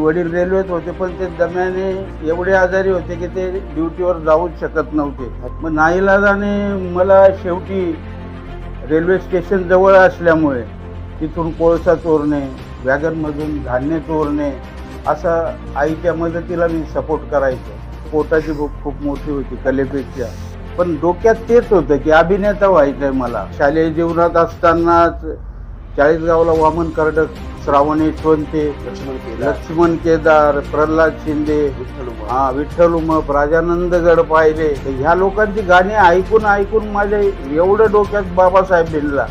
वडील रेल्वेत होते पण ते दम्याने एवढे आजारी होते की ते ड्युटीवर जाऊच शकत नव्हते. मग नाईलाजाने मला शेवटी रेल्वे स्टेशन जवळ असल्यामुळे तिथून कोळसा चोरणे वॅगनमधून धान्य चोरणे असा आईच्या मदतीला मी सपोर्ट करायचो. पोटाची भूक खूप मोठी होती कलेपेक्षा. पण डोक्यात तेच होतं की अभिनेता व्हायचंय मला. शालेय जीवनात असतानाच चाळीसगावला वामन कर्डक श्रावण यशवंते लक्ष्मण केदार. प्रल्हाद शिंदे. हा विठ्ठल उमप राजानंदगड पाहिले. तर ह्या लोकांची गाणी ऐकून ऐकून माझ्या एवढं डोक्यात बाबासाहेब भिनला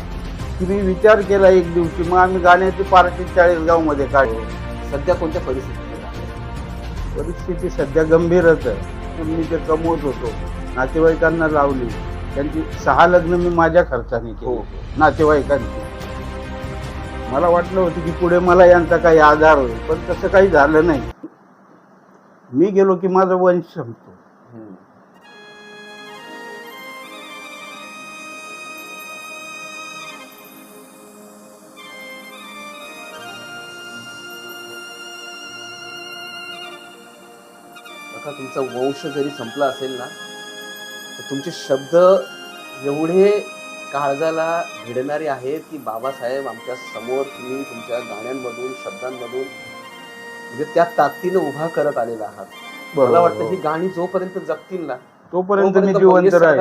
की मी विचार केला एक दिवशी. मग आम्ही गाण्याची पार्टी चाळीसगावमध्ये काढली. सध्या कोणत्या परिस्थितीत? परिस्थिती सध्या गंभीरच आहे. पण मी ते कमवत होतो. नातेवाईकांना लावली. त्यांची सहा लग्न मी माझ्या खर्चाने हो. केली नातेवाईकांची. मला वाटलं होतं की पुढे मला यांचा काही आधार होईल पण तसं काही झालं नाही. मी गेलो की माझं वंश संपतो. आता तुमचा वंश जरी संपला असेल ना तर तुमचे शब्द एवढे काळजाला भिडणारे आहेत की बाबासाहेब आमच्यासमोर तुम्ही तुमच्या गाण्यांमधून शब्दांमधून म्हणजे त्या ताकदीनं उभा करत आलेला आहात. मला वाटतं ही गाणी जोपर्यंत जगतील ना तोपर्यंत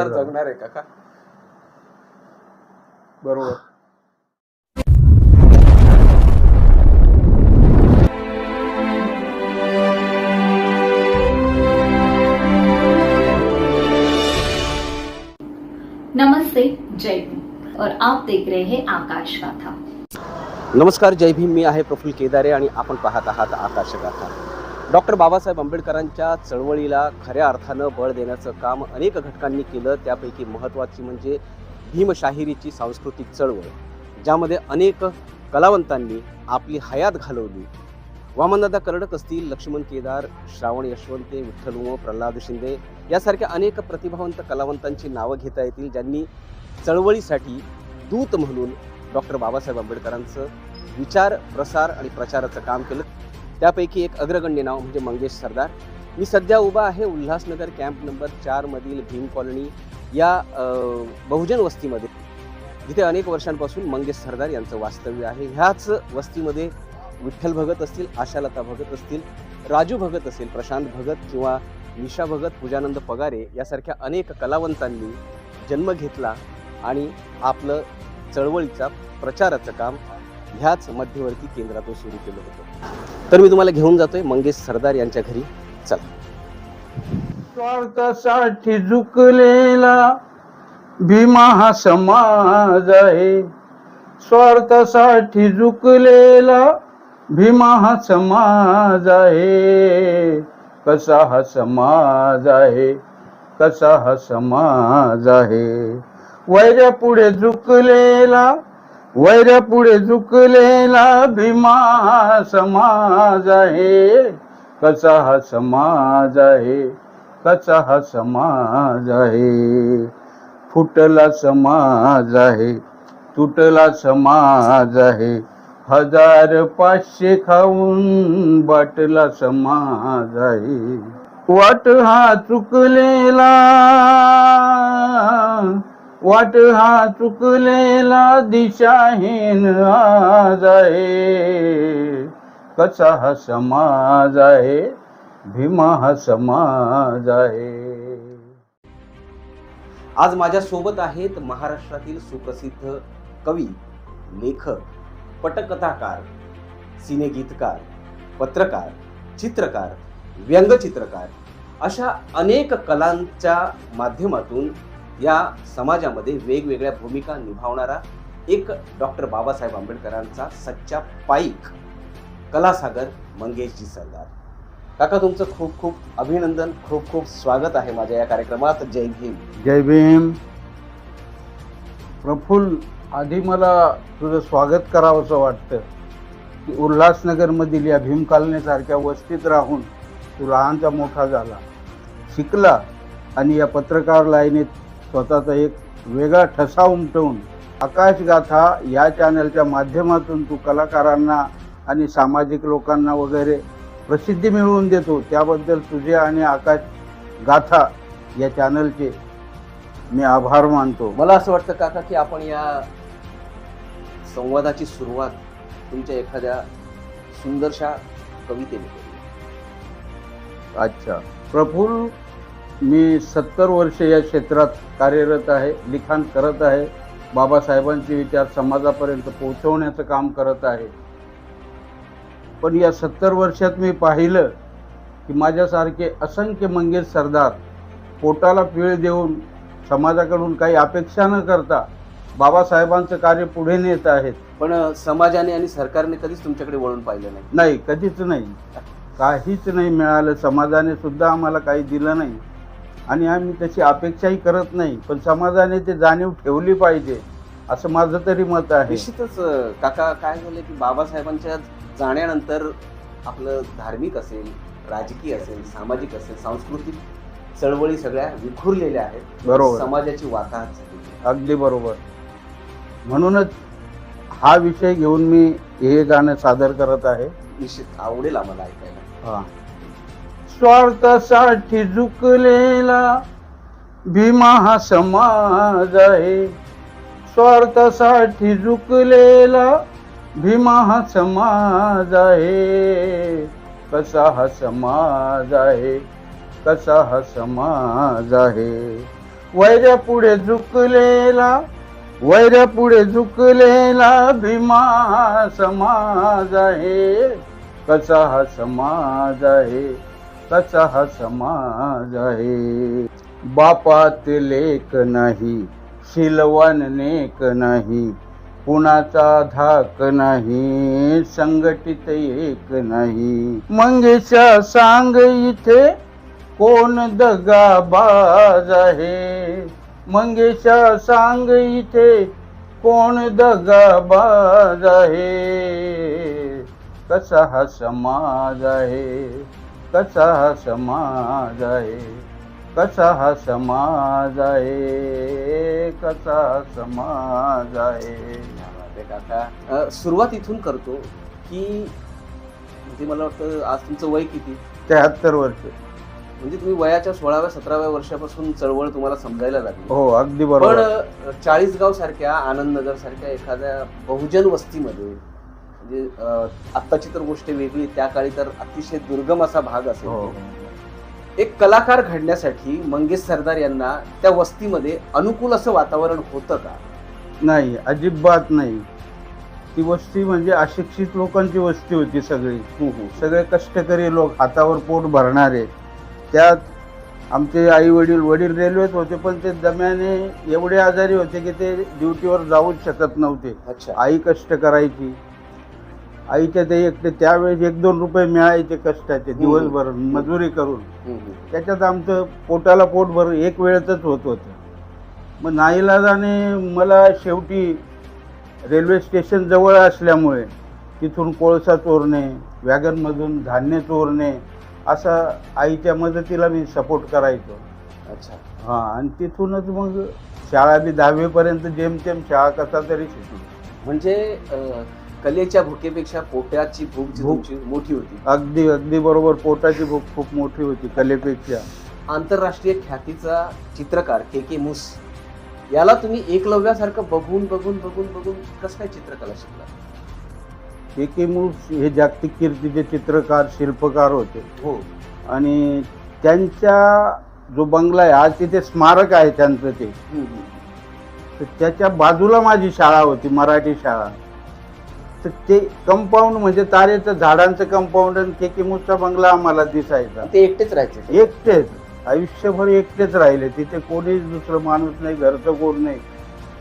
जगणार आहे काका बरोबर. नमस्ते जय भीम। और आप देख रहे हैं आकाश गाथा। नमस्कार जय भीम। मी आहे प्रफुल्ल केदारे आणि आपण पाहत आहात आकाशगाथा डॉक्टर बाबासाहेब आंबेडकरांच्या चळवळीला खऱ्या अर्थानं बळ देण्याचं काम अनेक घटकांनी केलं. त्यापैकी महत्त्वाची म्हणजे भीमशाहिरीची सांस्कृतिक चळवळ ज्यामध्ये अनेक कलावंतांनी आपली हयात घालवली. वामनदादा कर्डक असतील लक्ष्मण केदार श्रावण यशवंते विठ्ठल उमो प्रल्हाद शिंदे यासारख्या अनेक प्रतिभावंत कलावंतांची नावं घेता येतील ज्यांनी चळवळीसाठी दूत म्हणून डॉक्टर बाबासाहेब आंबेडकरांचं विचार प्रसार आणि प्रचाराचं काम केलं. त्यापैकी एक अग्रगण्य नाव म्हणजे मंगेश सरदार. मी सध्या उभा आहे उल्हासनगर कॅम्प नंबर चारमधील भीम कॉलनी या बहुजन वस्तीमध्ये. जिथे अनेक वर्षांपासून मंगेश सरदार यांचं वास्तव्य आहे. ह्याच वस्तीमध्ये विठ्ठल भगत असतील आशालता भगत असतील राजू भगत असेल प्रशांत भगत किंवा निशा भगत पूजानंद पगारे यासारख्या अनेक कलावंतांनी जन्म घेतला आणि आपलं चळवळीचा प्रचाराचं काम ह्याच मध्यवर्ती केंद्रातून सुरू केलं होतं. तर मी तुम्हाला घेऊन जातोय मंगेश सरदार यांच्या घरी. चला. स्वार्थासाठी झुकलेला भीमा हा समाज आहे. स्वार्थासाठी झुकलेला भीमा हा समाज आहे कसा हा समाज आहे कसा हा समाज आहे. वैऱ्या पुढे झुकलेला वैऱ्या पुढे झुकलेला भीमा हा समाज आहे कसा हा समाज आहे कसा हा समाज आहे. फुटला समाज आहे तुटला समाज आहे. हजार पाचशे खाऊन बाटला समाज आहे वाट हा चुकलेला वाट हा चुकलेला दिशाहीन आज आहे कसा हा समाज आहे भीमा हा समाज आहे आज माझ्या सोबत आहेत महाराष्ट्रातील सुप्रसिद्ध कवी लेखक पटकथाकार सिनेगीतकार पत्रकार चित्रकार व्यंगचित्रकार अशा अनेक कलांच्या माध्यमातून या समाजामध्ये वेगवेगळ्या भूमिका निभावणारा एक डॉक्टर बाबासाहेब आंबेडकरांचा सच्चा पाईक कलासागर मंगेशजी सरदार. काका तुमचं खूप खूप अभिनंदन खूप खूप स्वागत आहे माझ्या या कार्यक्रमात. जय भीम. जय भीम. प्रफुल्ल आधी मला तुझं स्वागत करावंसं वाटतं. की उल्हासनगरमधील या भीम कॉलनीसारख्या वस्तीत राहून तू लहानचा मोठा झाला. शिकला आणि या पत्रकार लाईनीत स्वतःचा एक वेगळा ठसा उमटवून आकाशगाथा या चॅनलच्या माध्यमातून तू कलाकारांना आणि सामाजिक लोकांना वगैरे प्रसिद्धी मिळवून देतो त्याबद्दल तुझे आणि आकाश गाथा या चॅनलचे मी आभार मानतो. मला असं वाटतं काका की आपण या संवादाची सुरुवात तुमच्या एखाद्या सुंदरशा कवितेने केली. अच्छा. प्रफुल्ल मी सत्तर वर्ष या क्षेत्रात कार्यरत आहे लिखाण करत आहे. बाबासाहेबांचे विचार समाजापर्यंत पोहोचवण्याचं काम करत आहे. पण या सत्तर वर्षात मी पाहिलं की माझ्यासारखे असंख्य मंगेश सरदार पोटाला पिळ देऊन समाजाकडून काही अपेक्षा न करता बाबासाहेबांचं कार्य पुढे नेत आहेत. पण समाजाने आणि सरकारने कधीच तुमच्याकडे वळून पाहिलं नाही? नाही कधीच नाही. काहीच नाही मिळालं. समाजाने सुद्धा आम्हाला काही दिलं नाही. आणि आम्ही तशी अपेक्षाही करत नाही. पण समाजाने ते जाणीव ठेवली पाहिजे असं माझं तरी मत आहे. निश्चितच काका काय झालं की बाबासाहेबांच्या जाण्यानंतर आपलं धार्मिक असेल राजकीय असेल सामाजिक असेल सांस्कृतिक चळवळी सगळ्या विखुरलेल्या आहेत. बरोबर. समाजाची वाताहत झाली अगदी बरोबर. म्हणूनच हा विषय घेऊन मी हे गाणं सादर करत आहे. निश्चित आवडेल आम्हाला ऐकायला. हा. स्वार्थासाठी झुकलेला भीमा हा समाज आहे. स्वार्थासाठी झुकलेला भीमा हा समाज आहे. कसा हा समाज आहे? कसा हा समाज आहे? वैऱ्या पुढे झुकलेला वैर पुढे झुकलेला भीमा हा समाज आहे. कसा हा समाज आहे? कसा हा समाज आहे? बापात लेख नाही शिलवान नेक नाही कुणाचा धाक नाही संघटित एक नाही. मंगेशा सांग इथे कोण दगाबाज आहे? मंगेशा सांग इथे कोण दगाबाज आहे? कसा हा समाज आहे? कसा हा समाज आहे? कसा हा समाज आहे? कसा हा समाज आहे? सुरुवात इथून करतो की म्हणजे मला वाटतं आज तुमचं वय किती? त्र्याहत्तर वर्ष. म्हणजे तुम्ही वयाच्या सोळाव्या सतराव्या वर्षापासून चळवळ तुम्हाला समजायला लागली. हो अगदी पण बरोबर चाळीसगाव सारख्या आनंदनगर सारख्या एखाद्या बहुजन वस्तीमध्ये म्हणजे अ, आत्ताची तर गोष्ट वेगळी त्या काळी तर अतिशय दुर्गम असा भाग हो. असेल एक कलाकार घडण्यासाठी मंगेश सरदार यांना त्या वस्तीमध्ये अनुकूल असं वातावरण होतं का? नाही अजिबात नाही. ती वस्ती म्हणजे अशिक्षित लोकांची वस्ती होती सगळी. सगळे कष्टकरी लोक हातावर पोट भरणारे. त्यात आमचे आई वडील वडील रेल्वेत होते पण ते दम्याने एवढे आजारी होते की ते ड्युटीवर जाऊच शकत नव्हते. अच्छा. आई कष्ट करायची. आईच्या ते एकटे त्यावेळेस एक दोन रुपये मिळायचे कष्टाचे दिवसभर मजुरी करून. त्याच्यात आमचं पोटाला पोट भर एक वेळेतच होत होतं. मग नाईलाजाने मला शेवटी रेल्वे स्टेशन जवळ असल्यामुळे तिथून कोळसा चोरणे वॅगनमधून धान्य चोरणे असा आईच्या मदतीला मी सपोर्ट करायचो. अच्छा. हां आणि तिथूनच मग शाळा बी दहावीपर्यंत जेमतेम शाळा कसा तरी शिकली म्हणजे अ, कलेच्या भुकेपेक्षा पोट्याची भूक जी भूक. तुमची मोठी होती. अगदी अगदी बरोबर पोटाची भूक खूप मोठी होती कलेपेक्षा. आंतरराष्ट्रीय ख्यातीचा चित्रकार के के मुस याला तुम्ही एकलव्यासारखं बघून बघून बघून बघून कसं काय चित्रकला शिकला? के के मूस हे जागतिक कीर्तीचे चित्रकार शिल्पकार होते. हो. आणि त्यांच्या जो बंगला आहे आज तिथे स्मारक आहे त्यांचं ते. तर त्याच्या बाजूला माझी शाळा होती मराठी शाळा. तर ते कंपाऊंड म्हणजे तारेचं झाडांचं कंपाऊंड आणि के के बंगला आम्हाला दिसायचा. ते एकटेच राहायचे एकटेच. आयुष्यभर एकटेच राहिले. तिथे कोणीच दुसरं माणूस नाही घरचं कोण नाही.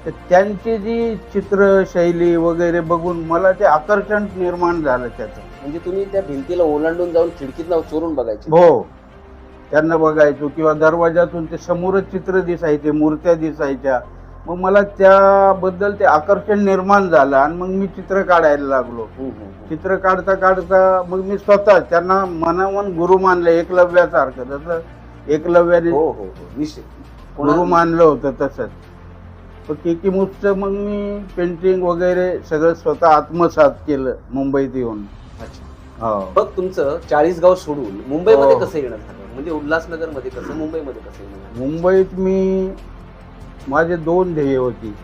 तर त्यांची जी चित्रशैली वगैरे बघून मला ते आकर्षण निर्माण झालं त्याचं. म्हणजे तुम्ही त्या भिंतीला ओलांडून जाऊन खिडकीत चोरून बघायचे. हो. त्यांना बघायचो किंवा दरवाजातून ते समोरच चित्र दिसायचे मूर्त्या दिसायच्या. मग मला त्याबद्दल ते आकर्षण निर्माण झालं आणि मग मी चित्र काढायला लागलो. चित्र काढता काढता मग मी स्वतः त्यांना मनामन गुरु मानलं एकलव्यासारखं. जसं एकलव्याने हो हो हो. गुरु मानलं होतं तसंच. पण केकी मुसचं मग मी पेंटिंग वगैरे सगळं स्वतः आत्मसात केलं मुंबईत येऊन. अच्छा. हो. मग तुमचं चाळीसगाव सोडून मुंबईमध्ये हो. कसं येणं झालं? म्हणजे उल्हासनगरमध्ये कसं मुंबईमध्ये कसं येणं झालं? मुंबईत मी माझे दोन ध्येय होती.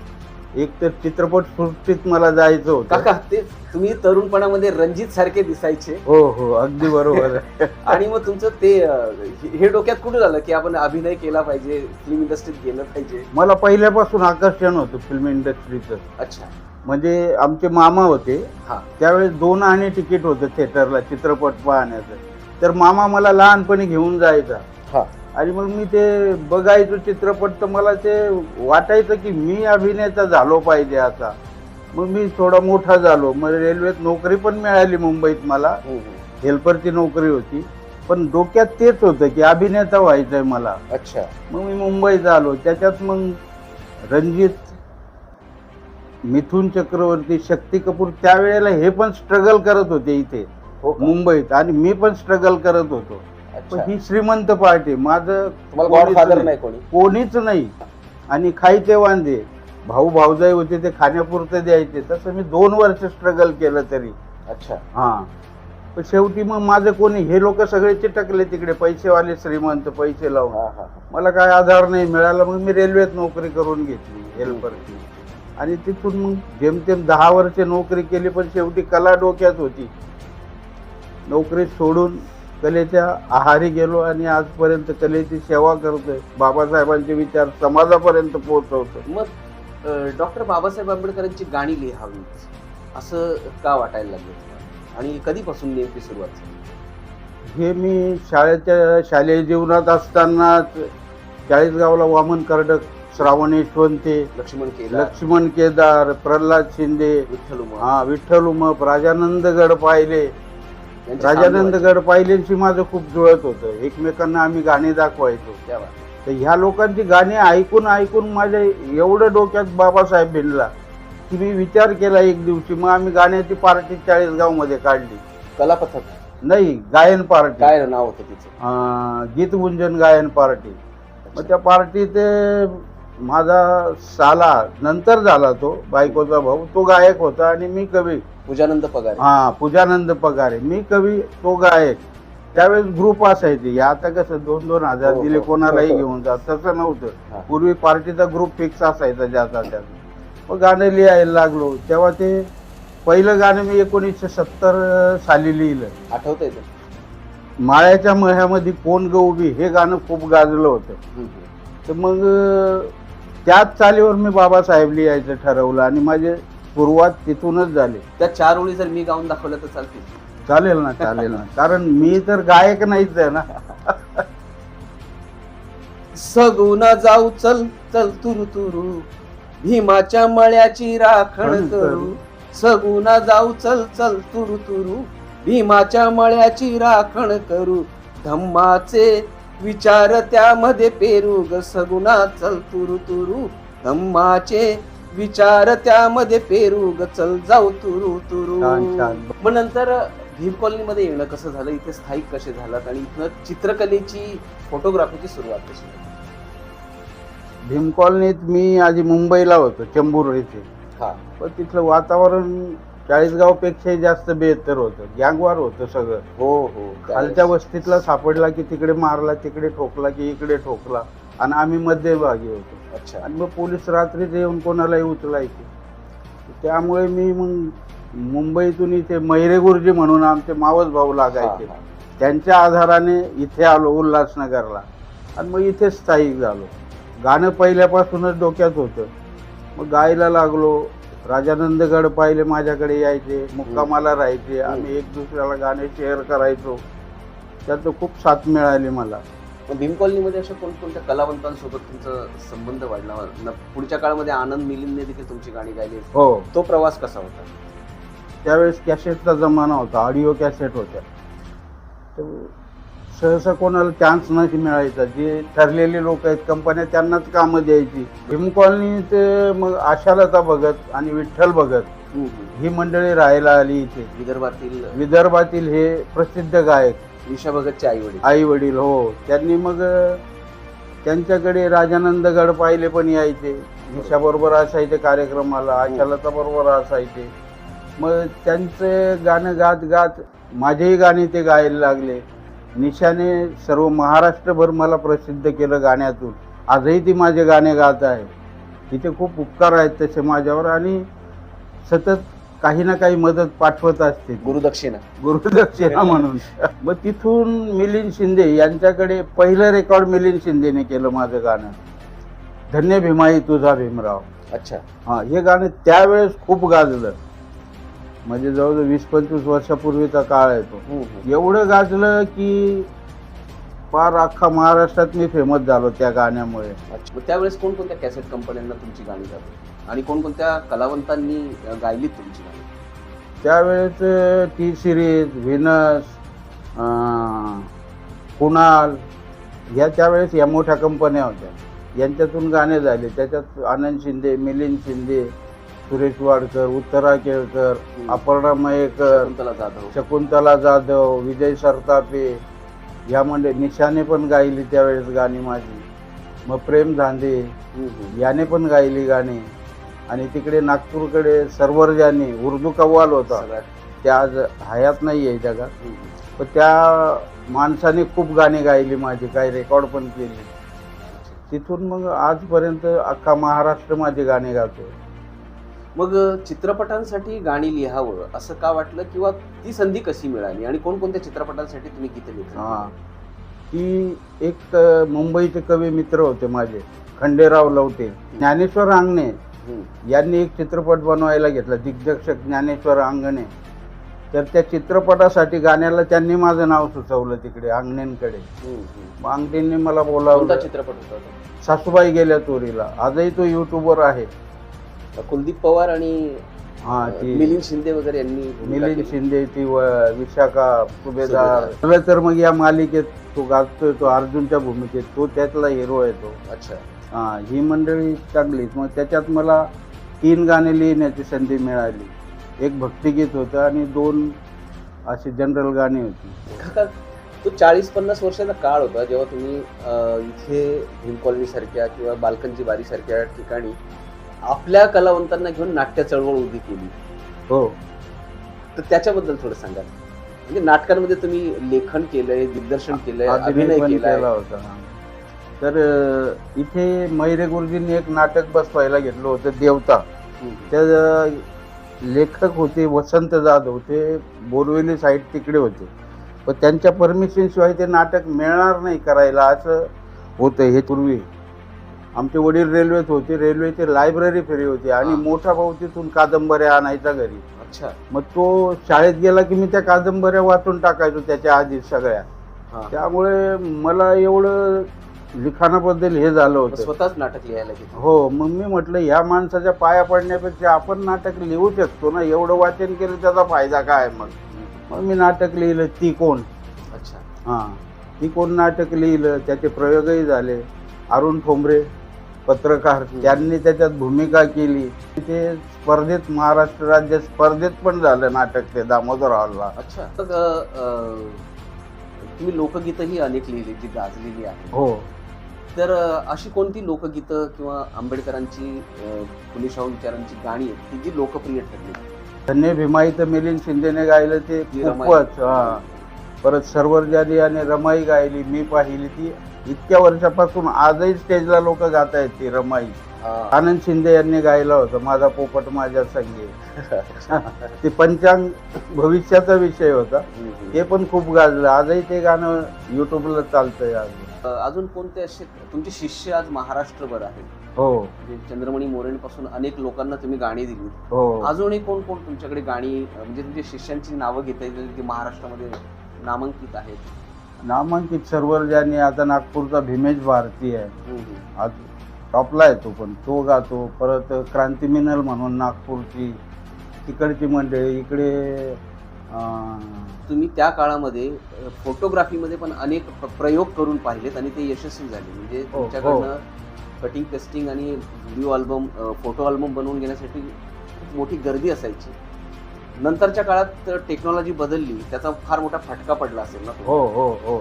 एक तर चित्रपट सृष्टीत मला जायचं होतं. काका ते तुम्ही तरुणपणामध्ये रणजित सारखे दिसायचे. हो हो अगदी बरोबर. आहे. आणि मग तुमचं ते अं, हे- हे डोक्यात कुठं झालं की आपण अभिनय केला पाहिजे फिल्म इंडस्ट्रीत गेलं पाहिजे? मला पहिल्यापासून आकर्षण होतं फिल्म इंडस्ट्रीचं अच्छा. म्हणजे आमचे मामा होते. हा. त्यावेळेस दोन आणि तिकीट होतं थिएटरला चित्रपट पाहण्याचं. तर मामा मला लहानपणी घेऊन जायचा. हा. आणि मग मी ते बघायचो चित्रपट तर मला ते वाटायचं की मी अभिनेता झालो पाहिजे आता. मग मी थोडा मोठा झालो. मग रेल्वेत नोकरी पण मिळाली मुंबईत मला. हम्म, हम्म. हेल्परची नोकरी होती. पण डोक्यात तेच होतं की अभिनेता व्हायचंय मला. अच्छा. मग मी मुंबईत आलो त्याच्यात मग रणजित मिथुन चक्रवर्ती शक्ती कपूर त्यावेळेला हे पण स्ट्रगल करत होते इथे हो? मुंबईत. आणि मी पण स्ट्रगल करत होतो. पण ही श्रीमंत पार्टी माझं गॉडफादर नाही. कोणी. कोणीच नाही. आणि खायचे वांदे. भाऊ भाऊजाई होते ते खाण्यापुरते द्यायचे. तसं मी दोन वर्ष स्ट्रगल केलं तरी. अच्छा. हा. पण शेवटी मग माझं कोणी हे लोक सगळे चिटकले तिकडे. पैसेवाले श्रीमंत पैसे लावून. मला काय आधार नाही मिळाला मग मी रेल्वेत नोकरी करून घेतली हेल्परची. आणि तिथून मग जेमतेम दहा वर्ष नोकरी केली पण शेवटी कला डोक्यात होती. नोकरी सोडून कलेच्या आहारी गेलो आणि आजपर्यंत कलेची सेवा करतोय. बाबासाहेबांचे विचार समाजापर्यंत पोहोचवतोय. मग डॉक्टर बाबासाहेब आंबेडकरांची गाणी लिहावीत असं का वाटायला लागलं? आणि कधीपासून नेमकी सुरुवात झाली? हे मी शाळेच्या शालेय जीवनात असतानाच चाळीसगावला वामन कर्डक श्रावण यशवंते लक्ष्मण केला लक्ष्मण केदार प्रल्हाद शिंदे विठ्ठल हा विठ्ठल उमप राजानंद गड पाहिले यांचे राजानंद सामने गड पाहिलेंशी माझं खूप जुळत होतं. एकमेकांना आम्ही गाणी दाखवायचो. त्या. तर ह्या लोकांची गाणी ऐकून ऐकून माझ्या एवढं डोक्यात बाबासाहेब भिनला. की मी विचार केला एक दिवशी मग आम्ही गाण्याची पार्टी चाळीसगावमध्ये काढली. कलापथक. नाही गायन पार्टी. काय नाव होतं तिचं. अं, गीत गुंजन गायन पार्टी. मग त्या पार्टीत माझा साला नंतर झाला तो बायकोचा भाऊ. तो गायक होता आणि मी कवी. पूजानंद पगार. हा पूजानंद पगारे. मी कवी तो गायक. त्यावेळेस ग्रुप असायचे. आता कसं दोन दोन हजार हो, दिले हो. कोणालाही हो. घेऊन जात तसं. नव्हतं. पूर्वी पार्टीचा ग्रुप फिक्स असायचा ज्याचा त्याचा. मग गाणं लिहायला लागलो. तेव्हा ते पहिलं गाणं मी एकोणीसशे सत्तर साली लिहिलं. आठवतंय ते. माळ्याच्या मह्यामध्ये कोण ग उभी? हे गाणं खूप गाजलं होतं. तर मग त्याच चालीवर मी बाबासाहेब लिहायचं ठरवलं आणि माझी सुरुवात तिथूनच झाली. त्या चार ओळी जर मी गाऊन दाखवल्या तर चालतील. चालेल ना चालेल ना. कारण मी तर गायक नाहीच आहे ना. सगुना जाऊ चल चल तुरु तुरु. भीमाच्या मळ्याची राखण खण करू. करू. सगुना जाऊ चल चल तुरु तुरु. भीमाच्या मळ्याची राखण करू. धम्माचे विचार त्यामध्ये पेरू ग सगुना चल तुरु तुरु. धम्माचे विचार त्यामध्ये पेरू ग चल जाऊ तुरु तुरु. छान छान. मग नंतर भीम कॉलनीमध्ये येणं कसं झालं? इथे स्थायिक कसे झालात? आणि इथनं चित्रकलेची फोटोग्राफीची सुरुवात कशी झाली? भीम कॉलनीत मी आधी मुंबईला होतो चेंबूर येथे. हा. पण तिथलं वातावरण चाळीसगाव पेक्षाही जास्त बेहतर होतं. गँगवार होतं सगळं. हो हो. खालच्या वस्तीतला सापडला की तिकडे मारला तिकडे ठोकला की इकडे ठोकला. आणि आम्ही मध्यभागी होतो. अच्छा. आणि मग पोलीस रात्रीच येऊन कोणालाही उचलायचे त्यामुळे मी मग मुंबईतून इथे मैरे गुरुजी म्हणून आमचे मावस भाऊ लागायचे. त्यांच्या आधाराने इथे आलो उल्हासनगरला. आणि मग इथे स्थायिक झालो. गाणं पहिल्यापासूनच डोक्यात होतं. मग गायला लागलो. राजानंदगड पाहिले माझ्याकडे यायचे मुक्कामाला राहायचे आम्ही एक दुसऱ्याला गाणे शेअर करायचो. त्यात खूप साथ मिळाली मला. भीम कॉलनीमध्ये अशा कोणकोणत्या कलावंतांसोबत तुमचा संबंध वाढला? न- पुढच्या काळामध्ये आनंद मिलिंदने देखील तुमची गाणी गायली. हो. तो प्रवास कसा होता? त्यावेळेस कॅसेटचा जमाना होता ऑडिओ कॅसेट होत्या. तर सहसा कोणाला चान्स नाही मिळायचा. जे ठरलेले लोक आहेत कंपन्या त्यांनाच कामं द्यायची. भीम कॉलनीत मग आशालता भगत आणि विठ्ठल भगत हम्म. ही मंडळी राहायला आली इथे. विदर्भातील विदर्भातील हे प्रसिद्ध गायक. निशा भगतचे आई वडील. आई वडील हो. त्यांनी मग त्यांच्याकडे राजानंदगड पाहिले पण यायचे. निशाबरोबर असायचे कार्यक्रमाला आशालता बरोबर असायचे. मग त्यांचे गाणं गात गात माझेही गाणे ते गायला लागले. निशाने सर्व महाराष्ट्रभर मला प्रसिद्ध केलं गाण्यातून. आजही ती माझे गाणे गात आहे. तिथे खूप उपकार आहेत तसे माझ्यावर आणि सतत काही ना काही मदत पाठवत असते. गुरुदक्षिणा. गुरुदक्षिणा म्हणून. मग तिथून मिलिंद शिंदे यांच्याकडे पहिलं रेकॉर्ड मिलिंद शिंदेने केलं माझं गाणं. धन्य भीमाई तुझा भीमराव. अच्छा. हा हे गाणं त्यावेळेस खूप गाजलं. म्हणजे जवळजवळ वीस पंचवीस वर्षापूर्वीचा काळ आहे तो. हम्म, हम्म. एवढं गाजलं की फार अख्खा महाराष्ट्रात मी फेमस झालो त्या गाण्यामुळे. मग त्यावेळेस कोणकोणत्या कॅसेट कंपन्यांना तुमची गाणी जाते आणि कोणकोणत्या कलावंतांनी अ, गायलीत तुमची गाणी? त्यावेळेस टी सिरीज व्हिनस कुणाल ह्या त्यावेळेस या मोठ्या कंपन्या होत्या. यांच्यातून गाणे झाले. त्याच्यात आनंद शिंदे मिलिंद शिंदे सुरेश वाडकर उत्तरा केळकर अपर्णा मयेकर शकुंतला जाधव. शकुंतला जाधव विजय सरतापे या म्हणजे निशाने पण गायली त्यावेळेस गाणी माझी. मग प्रेम हम्म. याने पण गायली गाणी. आणि तिकडे नागपूरकडे सर्वर ज्याने उर्दू कव्वाल होता. त्या आज हयात नाही आहे जगात. पण त्या माणसाने खूप गाणी गायली माझी काही रेकॉर्ड पण केली. तिथून मग आजपर्यंत अख्खा महाराष्ट्र माझी गाणी गातो मग चित्रपटांसाठी गाणी लिहावं असं का वाटलं किंवा ती संधी कशी मिळाली आणि कोणकोणत्या चित्रपटांसाठी तुम्ही गीतं लिहिली हा. ती एक मुंबईचे कवी मित्र होते माझे खंडेराव लवटे ज्ञानेश्वर आंगणे हम्म, यांनी एक चित्रपट बनवायला घेतला दिग्दर्शक ज्ञानेश्वर अंगणे तर त्या चित्रपटासाठी गाण्याला त्यांनी माझं नाव सुचवलं तिकडे अंगणेंकडे. मग अंगणेंनी मला बोलावलं. चित्रपट होता तो? सासूबाई गेल्या चोरीला. आजही तो युट्यूबवर आहे. कुलदीप पवार आणि हा ती मिलिंद शिंदे वगैरे यांनी भूमिका मिलिंद केली. शिंदे ती व- विशाखा सुभेदार. सुभेदार. तर मग या मालिकेत तो गाजतोय तो अर्जुनच्या भूमिकेत तो त्यातला हिरो आहे तो. अच्छा. हा ही मंडळी चांगलीच. मग त्याच्यात मला तीन गाणे लिहिण्याची संधी मिळाली. एक भक्तिगीत होतं आणि दोन अशी जनरल गाणी होती. काका, तो चाळीस पन्नास वर्षाचा काळ होता जेव्हा तुम्ही अ, इथे भीम कॉलनी सारख्या किंवा बालकनची बारी सारख्या ठिकाणी आपल्या कलावंतांना घेऊन नाट्य चळवळ उभी केली. हो. तर त्याच्याबद्दल थोडं सांगा. म्हणजे नाटकांमध्ये तुम्ही लेखन केलंय दिग्दर्शन केलंय अभिनय केलाय. केला होता. तर इथे मैरे गुरुजींनी एक नाटक बसवायला घेतलं होतं देवता. त्या लेखक होते वसंत जाधव ते बोरवेली साईड तिकडे होते. पण त्यांच्या परमिशन शिवाय ते नाटक मिळणार नाही करायला असं होतं हे पूर्वी. आमचे वडील रेल्वेत होते रेल्वेची लायब्ररी फेरी होती आणि. मोठा भाऊ तिथून कादंबऱ्या आणायचा घरी. अच्छा. मग तो शाळेत गेला की मी त्या कादंबऱ्या वाचून टाकायचो त्याच्या आधी सगळ्या. त्यामुळे मला एवढं लिखाणाबद्दल हे झालं होतं. स्वतःच नाटक लिहायला हो मग मी म्हटलं ह्या माणसाच्या पाया पडण्यापेक्षा आपण नाटक लिहू शकतो ना? एवढं वाचन केलं त्याचा फायदा काय मग? मग मी नाटक लिहिलं ती कोण अच्छा. हां. ती कोण नाटक लिहिलं त्याचे प्रयोगही झाले. अरुण ठोंबरे. पत्रकार त्यांनी त्याच्यात भूमिका केली. ते स्पर्धेत महाराष्ट्र राज्य स्पर्धेत पण झालं नाटक ते दामोदर हॉलला. अच्छा. तर अ, तुम्ही लोकगीतही अनेक लिहिली जी गाजलेली आहेत हो. तर अ, अशी कोणती लोकगीतं किंवा आंबेडकरांची अ, शाहू विचारांची गाणी आहेत की जी लोकप्रिय ठरली? धन्य भीमाई तर मिलिंद शिंदेने गायलं ते ती रमाई. खूपच हा. परत सर्वर जादी आणि रमाई गायली मी पाहिली ती. इतक्या वर्षापासून आजही स्टेजला लोक गात आहेत ती रमाई. आनंद शिंदे यांनी गायला होतं माझा पोपट माझ्या संगे. ते पंचांग भविष्याचा विषय होता. ते पण खूप गाजलं. आजही ते गाणं युट्यूबला चालतंय आज. अजून कोणते असे तुमचे शिष्य आज महाराष्ट्रभर आहेत? हो. म्हणजे चंद्रमणी मोरेंपासून अनेक लोकांना तुम्ही गाणी दिली. हो. अजूनही कोण कोण तुमच्याकडे गाणी म्हणजे तुमच्या शिष्यांची नावं घेता येतील जी महाराष्ट्रामध्ये नामांकित आहेत? नामांकित सर्वर ज्यांनी आता नागपूरचा भीमेश भारती आहे. आज टॉपला आहे तो पण. तो गातो. परत क्रांती मिनल म्हणून नागपूरची तिकडची मंडळी इकडे तुम्ही त्या काळामध्ये फोटोग्राफीमध्ये पण अनेक प्रयोग करून पाहिलेत आणि ते यशस्वी झाले. म्हणजे हो, तुमच्याकडनं कटिंग पेस्टिंग आणि व्हिडिओ अल्बम फोटो अल्बम बनवून घेण्यासाठी खूप मोठी गर्दी असायची. नंतरच्या काळात टेक्नॉलॉजी बदलली त्याचा फार मोठा फटका पडला असेल ना? हो हो हो.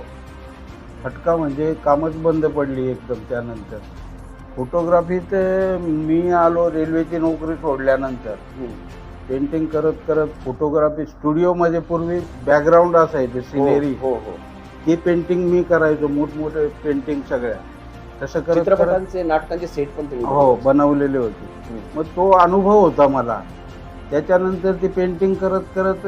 फटका म्हणजे कामच बंद पडली एकदम त्यानंतर. फोटोग्राफीत मी आलो रेल्वेची नोकरी सोडल्यानंतर. पेंटिंग करत करत फोटोग्राफी स्टुडिओमध्ये पूर्वी बॅकग्राऊंड असायचे सिनेरी. हो हो. ती पेंटिंग मी करायचो मोठमोठे पेंटिंग सगळ्या. तसं करत नाटकांचे सेट पण हो बनवलेले होते. मग तो अनुभव होता मला. त्याच्यानंतर ते पेंटिंग करत करत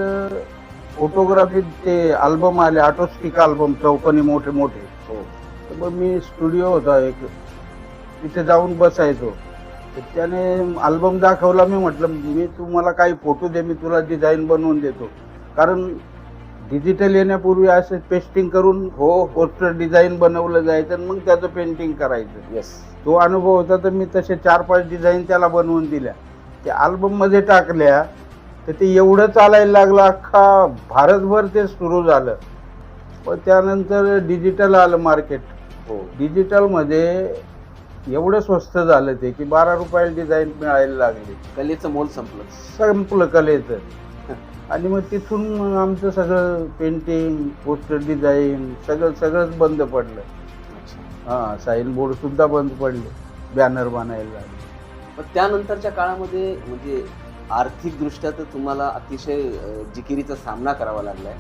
फोटोग्राफी ते अल्बम आले ऑटोस्टिक अल्बम चौकोनी मोठे मोठे. हो. तर मग मी स्टुडिओ होता एक. तिथे जाऊन बसायचो. त्याने अल्बम दाखवला मी म्हटलं मी तुम्हाला काही फोटो दे मी तुला डिझाईन बनवून देतो. कारण डिजिटल येण्यापूर्वी असं पेस्टिंग करून हो. हो पोस्टर डिझाईन बनवलं जायचं आणि मग त्याचं पेंटिंग करायचं. येस तो अनुभव होता तर मी तसे चार पाच डिझाईन त्याला बनवून दिल्या. ते अल्बममध्ये टाकल्या तर ते एवढं चालायला लागलं अख्खा भारतभर ते सुरू झालं. पण त्यानंतर डिजिटल आलं मार्केट हो. डिजिटलमध्ये एवढं स्वस्त झालं ते की बारा रुपयाला डिझाईन मिळायला लागली. कलेचं मोल संपलं. संपलं कलेचं. आणि मग तिथून आमचं सगळं पेंटिंग पोस्टर डिझाईन सगळं सगळंच बंद पडलं. हां साईन बोर्ड सुद्धा बंद पडले. बॅनर बनायला लागले. पण त्यानंतरच्या काळामध्ये म्हणजे आर्थिक दृष्ट्या तर तुम्हाला अतिशय जिकिरीचा सामना करावा लागलाय.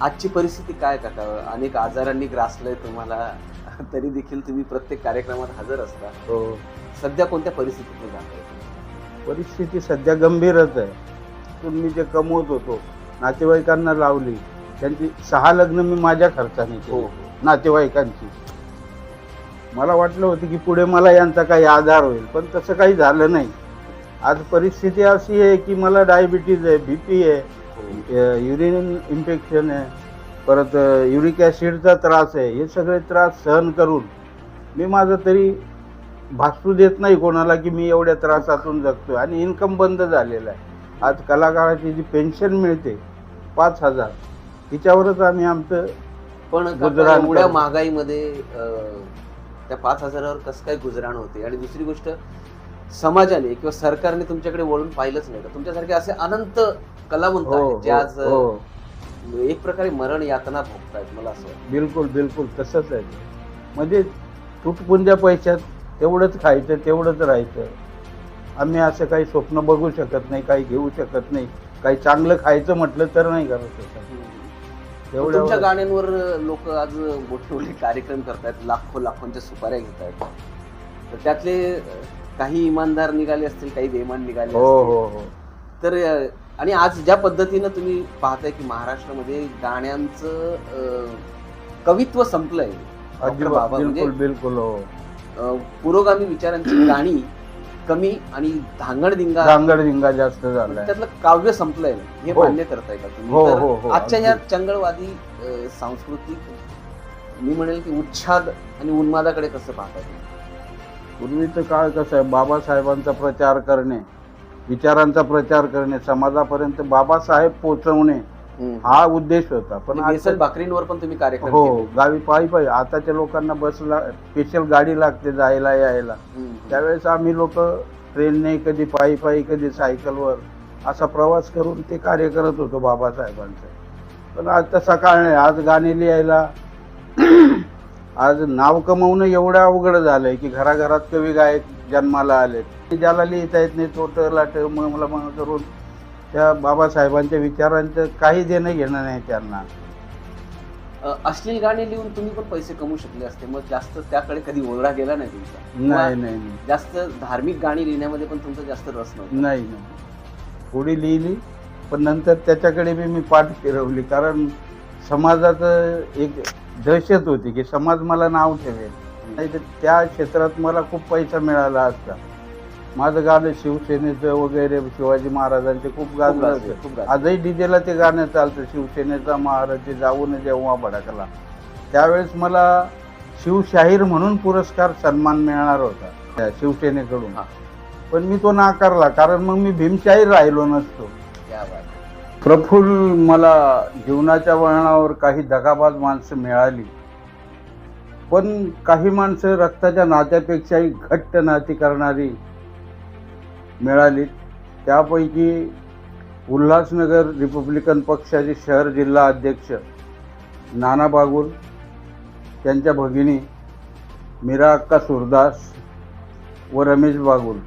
आजची परिस्थिती काय काका? अनेक आजारांनी ग्रासलंय तुम्हाला. तरी देखील तुम्ही प्रत्येक कार्यक्रमात हजर असता. हो. सध्या कोणत्या परिस्थितीतून जाताय परिस्थिती सध्या गंभीरच आहे. पण मी जे कमवत होतो नातेवाईकांना लावली त्यांची सहा लग्न मी माझ्या खर्चाने हो. नातेवाईकांची. मला वाटलं होतं की पुढे मला यांचा काही आधार होईल पण तसं काही झालं नाही आज परिस्थिती अशी आहे की मला डायबिटीज आहे बी पी आहे. युरिन इन्फेक्शन आहे परत युरिक ॲसिडचा त्रास आहे हे सगळे त्रास सहन करून मी माझं तरी भासू देत नाही कोणाला की मी एवढ्या त्रासातून जगतोय आणि इन्कम बंद झालेलं आहे आज कलाकाराची जी पेन्शन मिळते पाच हजार तिच्यावरच आम्ही आमचं पण एवढ्या. महागाईमध्ये त्या पाच हजारावर कसं काय गुजराण होते? आणि दुसरी गोष्ट समाजाने किंवा सरकारने तुमच्याकडे वळून पाहिलंच नाही. का तुमच्यासारखे असे अनंत कलावंत हो आहेत जे आज हो, हो अ, एक प्रकारे मरण यातना भोगतायत मला असं बिलकुल बिलकुल. तसंच आहे. म्हणजे तुटपुंज्या पैशात तेवढंच खायचं तेवढंच राहायचं. आम्ही असं काही स्वप्न बघू शकत नाही काही घेऊ शकत नाही. काही चांगलं खायचं म्हटलं तर नाही करू शकत तुमच्या गाण्यांवर लोक आज मोठे मोठे कार्यक्रम करतायत लाखो लाखोंच्या सुपाऱ्या घेत आहेत तर त्यातले काही इमानदार निघाले असतील काही बेमान निघाले हो असतील. हो हो. तर आणि आज ज्या पद्धतीनं तुम्ही पाहताय की महाराष्ट्रामध्ये गाण्यांचं कवित्व संपलंय बाबा म्हणजे बिलकुल हो. पुरोगामी विचारांची गाणी कमी आणि धांगडधिंगा गांगडधिंगा जास्त झालाय त्यातलं काव्य संपलंय हे हो. मान्य करताय का तुम्ही हो, हो, आजच्या या अगदी. चंगळवादी अ, सांस्कृतिक मी म्हणेल की उच्छाद आणि उन्मादाकडे कसं पाहताय तुम्ही? पूर्वीचं काळ कसं आहे बाबासाहेबांचा प्रचार करणे विचारांचा प्रचार करणे समाजापर्यंत बाबासाहेब पोचवणे हा उद्देश होता. पण बेसन भाकरींवर पण तुम्ही कार्यक्रम हो. गावी पायी पायी. आताच्या लोकांना बसला स्पेशल गाडी लागते जायला यायला. त्यावेळेस आम्ही लोक ट्रेनने कधी पायी पायी कधी सायकलवर असा प्रवास करून ते कार्य करत होतो बाबासाहेबांचं. पण आज तसा काळ नाही. आज गाणे लिहायला आज नाव कमवणं एवढं अवघड झालंय की घराघरात कवी गायक जन्माला आले ज्याला लिहिता येत नाही तोट लाट मला मग करून त्या बाबासाहेबांच्या विचारांचं काही देणं घेणं नाही त्यांना. अ, अश्लील गाणी लिहून तुम्ही पण पैसे कमवू शकले असते. मग जास्त त्याकडे कधी ओरडा गेला नाही तुमचा? नाही नाही नाही. जास्त धार्मिक गाणी लिहिण्यामध्ये पण तुमचा जास्त रस नव्हता? नाही नाही. थोडी लिहिली पण नंतर त्याच्याकडे बी मी पाठ फिरवली. कारण समाजाचं एक दहशत होती की समाज मला नाव ठेवेल. नाही तर त्या क्षेत्रात मला खूप पैसा मिळाला असता. माझं गाणं शिवसेनेचं वगैरे शिवाजी महाराजांचे खूप गाणं गाजले, होतं. खूप गाजले. आजही डीजेला ते गाणं चालतं शिवसेनेचा महाराज जाऊन जेव्हा भडकला त्यावेळेस मला शिवशाहीर म्हणून पुरस्कार सन्मान मिळणार होता त्या शिवसेनेकडून हा. पण मी तो नाकारला कारण मग मी भीमशाहीर राहिलो नसतो क्या बात आहे. प्रफुल्ल मला जीवनाच्या वळणावर काही दगाबाज माणसं मिळाली पण काही माणसं रक्ताच्या नात्यापेक्षाही घट्ट नाती करणारी मिळाली. त्यापैकी उल्हासनगर रिपब्लिकन पक्षाचे शहर जिल्हा अध्यक्ष नाना बागुल त्यांच्या भगिनी मीरा अक्का सुरदास व रमेश बागुल.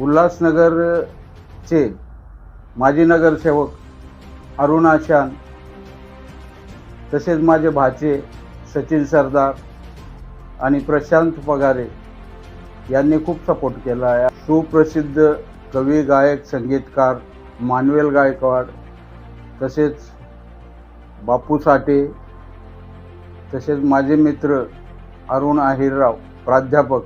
उल्हासनगरचे माजी नगरसेवक अरुण आशान तसेच माझे भाचे सचिन सरदार आणि प्रशांत पगारे यांनी खूप सपोर्ट केला आहे. सुप्रसिद्ध कवी गायक संगीतकार मानवेल गायकवाड तसेच बापू साठे तसेच माझे मित्र अरुण आहिरराव प्राध्यापक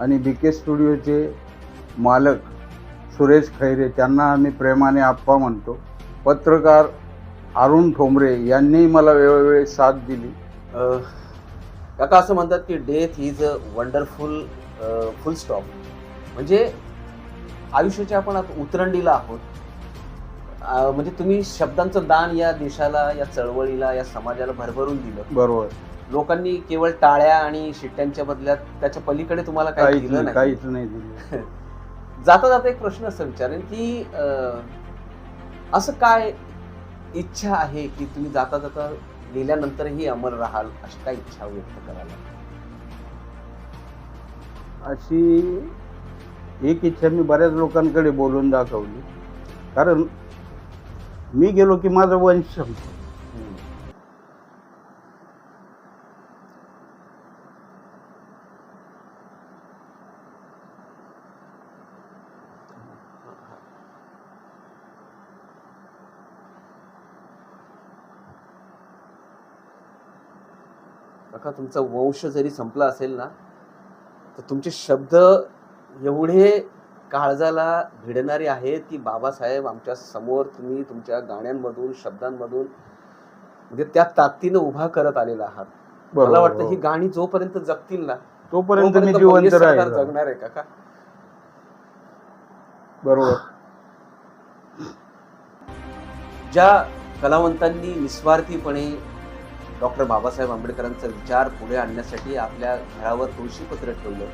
आणि बी के स्टुडिओचे मालक सुरेश खैरे त्यांना आम्ही प्रेमाने आप्पा म्हणतो. पत्रकार अरुण ठोंबरे यांनी मला वेळोवेळी साथ दिली. काका असं म्हणतात की death is a wonderful full stop म्हणजे आयुष्याच्या आपण आता उतरंडीला आहोत. म्हणजे तुम्ही शब्दांचं दान या देशाला या चळवळीला या समाजाला भरभरून दिलं. बरोबर. लोकांनी केवळ टाळ्या आणि शिट्ट्यांच्या बदल्यात त्याच्या पलीकडे तुम्हाला काही दिलं नाही दिलं. जाता जाता एक प्रश्न असं विचारेन की असं काय इच्छा आहे की तुम्ही जाता जाता गेल्यानंतरही अमर राहाल अशी काय इच्छा व्यक्त करायला? अशी एक इच्छा मी बऱ्याच लोकांकडे बोलून दाखवली कारण मी गेलो की माझं वंश संपतो. काका तुमचा वंश जरी संपला असेल ना तुमचे शब्द एवढे काळजाला भिडणारे आहेत की बाबासाहेब आमच्यासमोर तुम्ही तुमच्या गाण्यांमधून शब्दांमधून म्हणजे त्या ताकदीनं उभा करत आलेला आहात. मला वाटतं ही. गाणी जोपर्यंत जगतील ना तोपर्यंत मी जिवंत जगणार आहे काका बरोबर. ज्या कलावंतांनी निस्वार्थीपणे डॉक्टर बाबासाहेब आंबेडकरांचा विचार पुढे आणण्यासाठी आपल्या घरावर तुळशीपत्र ठेवलं.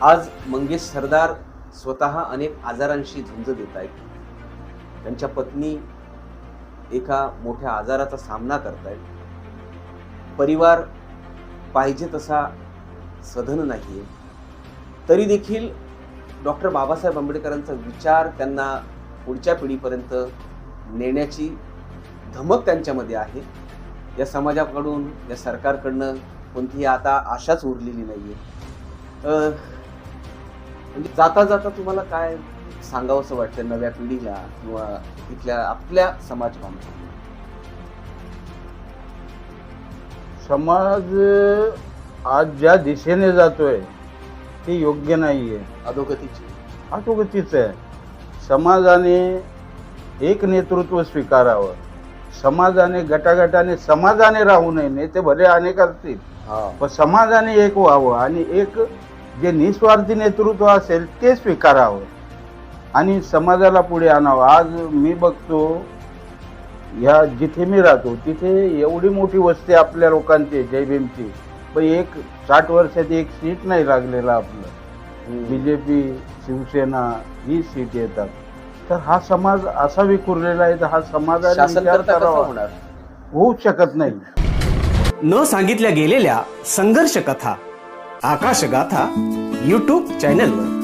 आज मंगेश सरदार स्वतः अनेक आजारांशी झुंज देत आहेत. त्यांच्या पत्नी एका मोठ्या आजाराचा सामना करतायत. परिवार पाहिजे तसा सधन नाहीये. तरी देखील डॉक्टर बाबासाहेब आंबेडकरांचा विचार त्यांना पुढच्या पिढीपर्यंत नेण्याची धमक त्यांच्यामध्ये आहे. या समाजाकडून या सरकारकडनं कोणतीही आता आशाच उरलेली नाहीये. अं, म्हणजे जाता जाता तुम्हाला काय सांगावंसं वाटतं नव्या पिढीला किंवा इथल्या आपल्या समाज समाज आज ज्या दिशेने जातोय ते योग्य नाहीये. अधोगतीची. अधोगतीच. आहे समाजाने एक नेतृत्व स्वीकारावं. समाजाने गटागटाने समाजाने राहू नये नेते भले अनेक असतील. पण समाजाने एक व्हावं आणि एक जे निस्वार्थी नेतृत्व असेल ते स्वीकारावं आणि समाजाला पुढे आणावं. आज मी बघतो ह्या जिथे मी राहतो तिथे एवढी मोठी वस्ती आपल्या लोकांची जय भीमची. पण एक साठ वर्षात एक सीट नाही लागलेला आपलं. बी जे पी शिवसेना ही सीट येतात. तर हा समाज असा विखुरलेला आहे तर हा समाजाने शासन विचार करता कसं करावा. होणार? होऊच शकत नाही. न सांगितल्या गेलेल्या संघर्ष कथा आकाशगाथा यूट्यूब चॅनलवर